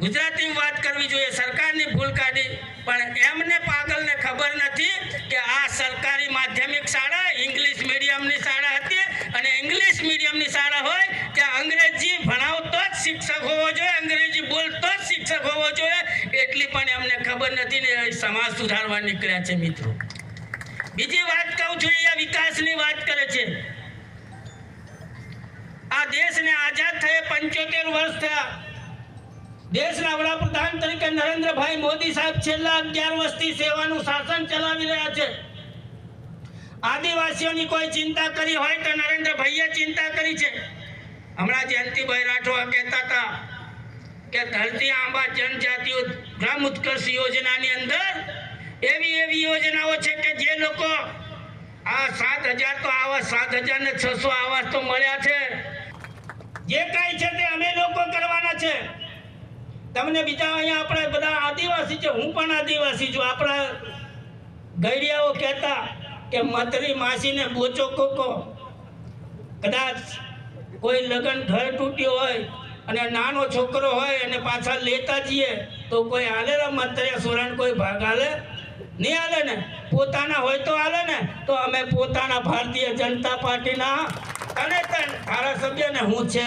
ગુજરાતીમાં વાત કરવી જોઈએ, સરકારની ભૂલ કાઢી. પણ એમને પાગલને ખબર નથી કે આ સરકારી માધ્યમિક શાળા, ઇંગ્લિશ મીડિયમની શાળા હતી. અને ઇંગ્લિશ મીડિયમની શાળા હોય ત્યાં અંગ્રેજી ભણાવતો જ શિક્ષક હોવો જોઈએ, અંગ્રેજી બોલતો જ શિક્ષક હોવો જોઈએ. એટલી પણ એમને ખબર નથી ને સમાજ સુધારવા નીકળ્યા છે મિત્રો. બીજી વાત કહું છું એ વિકાસની વાત કરે છે. આ દેશને આઝાદ થયે પંચોતેર વર્ષ થયા. દેશના વડાપ્રધાન તરીકે નરેન્દ્રભાઈ મોદી સાહેબ છેલ્લા અગિયાર વર્ષથી સેવાનું શાસન ચલાવી રહ્યા છે. આદિવાસીઓની કોઈ ચિંતા કરી હોય તો નરેન્દ્રભાઈએ ચિંતા કરી છે. હમણાં જયંતિભાઈ રાઠવા કહેતા હતા કે ધરતી આંબા જનજાતિ ગ્રામ ઉત્કર્ષ યોજનાની અંદર એવી એવી યોજનાઓ છે કે જે લોકો આ સાત હજાર તો આવાસ સાત હજાર ને છસો આવાસ તો મળ્યા છે. જે કાંઈ છે તે અમે લોકો કરવાના છે. તમને બીજા અહીંયા આપણે બધા આદિવાસી છે, હું પણ આદિવાસી છું. આપણા ગૈડિયાઓ કહેતા કે મતરી માસીને બોચો કોકો. કદાચ કોઈ લગ્ન ઘર તૂટ્યું હોય અને નાનો છોકરો હોય અને પાછા લેતા જઈએ, તો કોઈ હાલે મતરે સુરણ, કોઈ ભાગ હાલે? નહીં હાલે ને? પોતાના હોય તો હાલે ને? તો અમે પોતાના ભારતીય જનતા પાર્ટીના અને ધારાસભ્યને હું છે.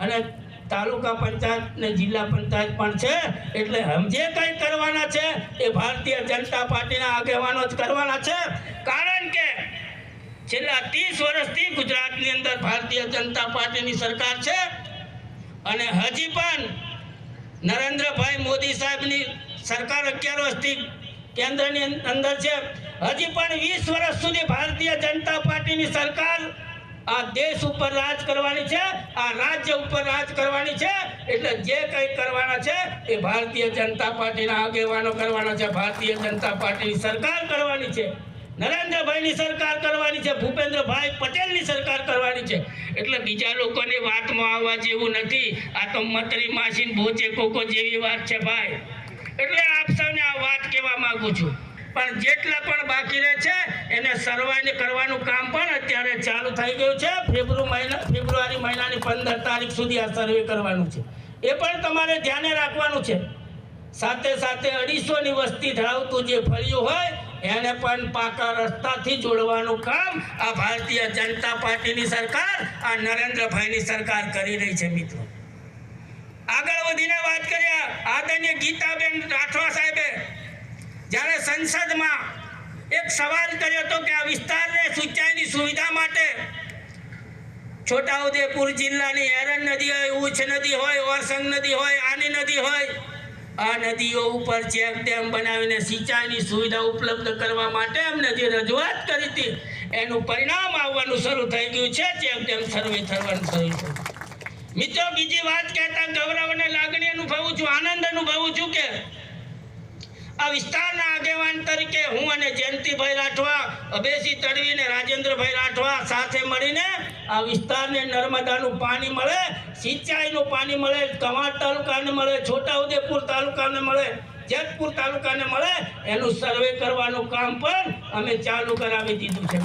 અને તાલુકા પંચાયત ને જિલ્લા પંચાયત પણ છે. એટલે જે કંઈ કરવાના છે એ ભારતીય જનતા પાર્ટીના આગેવાનો જ કરવાના છે. કારણ કે છેલ્લા ત્રીસ વર્ષથી ગુજરાતની અંદર ભારતીય જનતા પાર્ટીની સરકાર છે. અને હજી પણ નરેન્દ્રભાઈ મોદી સાહેબની સરકાર અગિયાર વર્ષથી કેન્દ્રની અંદર છે. હજી પણ વીસ વર્ષ સુધી ભારતીય જનતા પાર્ટીની સરકાર આ દેશ ઉપર રાજ કરવાની છે, આ રાજ્ય ઉપર રાજ કરવાની છે, એટલે જે કંઈ કરવાના છે એ ભારતીય જનતા પાર્ટીના આગેવાનો કરવાના છે, ભારતીય જનતા પાર્ટીની સરકાર કરવાની છે. નરેન્દ્રભાઈની સરકાર કરવાની છે, ભૂપેન્દ્રભાઈ પટેલની સરકાર કરવાની છે. એટલે બીજા લોકોની વાતમાં આવવા જેવું નથી. આ તો મતરી માસીન ભોચે કોકો જેવી વાત છે ભાઈ. એટલે આપ સૌને આ વાત કહેવા માગું છું. પણ જેટલા પણ બાકી રહે છે, એને સર્વાઈ કરવાનું કામ પણ અત્યારે ચાલુ થઈ ગયું છે. ફેબ્રુઆરી મહિના, ફેબ્રુઆરી મહિનાની પંદર તારીખ સુધી આ સર્વે કરવાનું છે. એ પણ તમારે ધ્યાને રાખવાનું છે. સાથે સાથે અઢીસોની વસ્તી ધરાવતું જે ફળિયું હોય, એને પણ પાકા રસ્તાથી જોડવાનું કામ આ ભારતીય જનતા પાર્ટીની સરકાર, આ નરેન્દ્રભાઈની સરકાર કરી રહી છે, મિત્રો. આગળ વધીને વાત કરીએ, આદરણીય ગીતાબેન રાઠવા સાહેબે. જ્યારે સંસદમાં એક સવાલ કર્યો હતો કે આ વિસ્તારને સિંચાઈની સુવિધા માટે છોટાઉદેપુર જિલ્લાની હેરણ નદી હોય ઉચ્ચ નદી હોય ઓરસંગ નદી હોય, આની નદી હોય, આ નદીઓ ઉપર ચેક ડેમ બનાવીને સિંચાઈની સુવિધા ઉપલબ્ધ કરવા માટે અમને જે રજૂઆત કરી હતી, એનું પરિણામ આવવાનું શરૂ થઈ ગયું છે. ચેક ડેમ સર્વે થવાનું શરૂ થયું. મિત્રો, બીજી વાત કહેતા ગૌરવ અને લાગણી અનુભવું છું, આનંદ અનુભવું છું કે આ વિસ્તારના આગેવાન તરીકે હું અને જયંતિભાઈ રાઠવા અભેસી તડવી અને રાજેન્દ્રભાઈ રાઠવા સાથે મળીને આ વિસ્તારને નર્મદાનું પાણી મળે, સિંચાઈનું પાણી મળે કવાંટ તાલુકાને મળે, છોટાઉદેપુર તાલુકાને મળે, જેતપુર તાલુકાને મળે, એનું સર્વે કરવાનું કામ પણ અમે ચાલુ કરાવી દીધું છે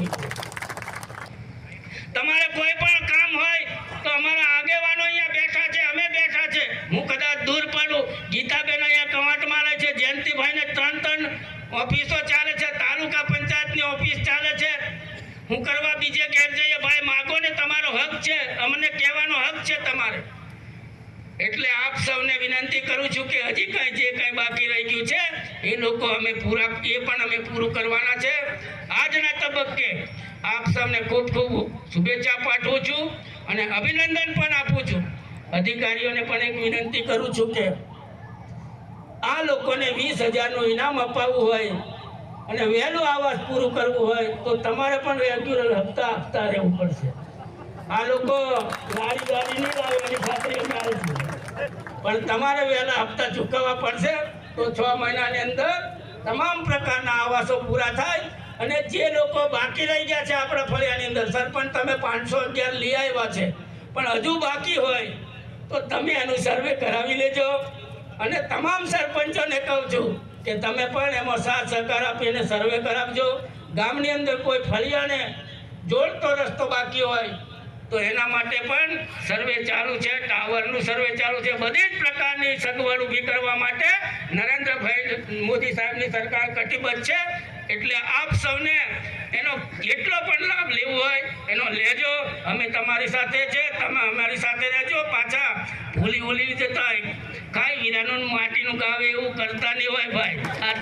તમારે કોઈ પણ કામ હોય તો અમારા આગેવાનો અહીંયા બેઠા છે અમે બેઠા છે હું કદાચ દૂર પડું ગીતાબેન અહીંયા કવાંટમાં રહે છે જયંતિભાઈને ત્રણ ત્રણ ઓફિસો ચાલે છે, તાલુકા પંચાયતની ઓફિસ ચાલે છે. હું કરવા બીજે ઘેર જઈએ, ભાઈ, માગો ને તમારો હક છે, અમને કહેવાનો હક છે તમારે. એટલે આપ સૌને વિનંતી કરું છું કે હજી કાંઈ જે કાંઈ બાકી રહી ગયું છે, એ લોકો અમે પૂરા, એ પણ અમે પૂરું કરવાના છે. આજના તબક્કે આપ સૌને ખૂબ ખૂબ શુભેચ્છા પાઠવું છું અને અભિનંદન પણ આપું છું. અધિકારીઓને પણ એક વિનંતી કરું છું કે આ લોકોને વીસ હજારનું ઇનામ અપાવવું હોય અને વહેલું આવાસ પૂરું કરવું હોય તો તમારે પણ રેગ્યુલર હપ્તા હપ્તા રહેવું પડશે. આ લોકો ગાડી ગાડી નહીં લાવવાની ખાતરી અમે છે. પણ તમારે વહેલા હપ્તા ચૂકવવા પડશે તો છ મહિનાની અંદર તમામ પ્રકારના આવાસો પૂરા થાય અને જે લોકો બાકી રહી ગયા છે આપણા ફળિયાની અંદર, સરપંચ તમે પાંચસો અગિયાર લઈ આવ્યા છે, પણ હજુ બાકી હોય તો તમે એનું સર્વે કરાવી લેજો. અને તમામ સરપંચોને કહું છું કે તમે પણ એમાં સાથ સહકાર આપીને સર્વે કરાવજો. ગામની અંદર કોઈ ફળિયાને જોડતો રસ્તો બાકી હોય તો એના માટે પણ સર્વે ચાલુ છે, ટાવરનું સર્વે ચાલુ છે. બધી જ પ્રકારની સગવડ ઊભી કરવા માટે નરેન્દ્રભાઈ મોદી સાહેબની સરકાર કટિબદ્ધ છે. એટલે આપ સૌને એનો જેટલો પણ લાભ લેવો હોય એનો લેજો. અમે તમારી સાથે છે, તમે અમારી સાથે રહેજો. પાછા ભૂલી ભૂલી જતા કાંઈ હીરાનું માટીનું ગાવે એવું કરતા નહીં હોય ભાઈ.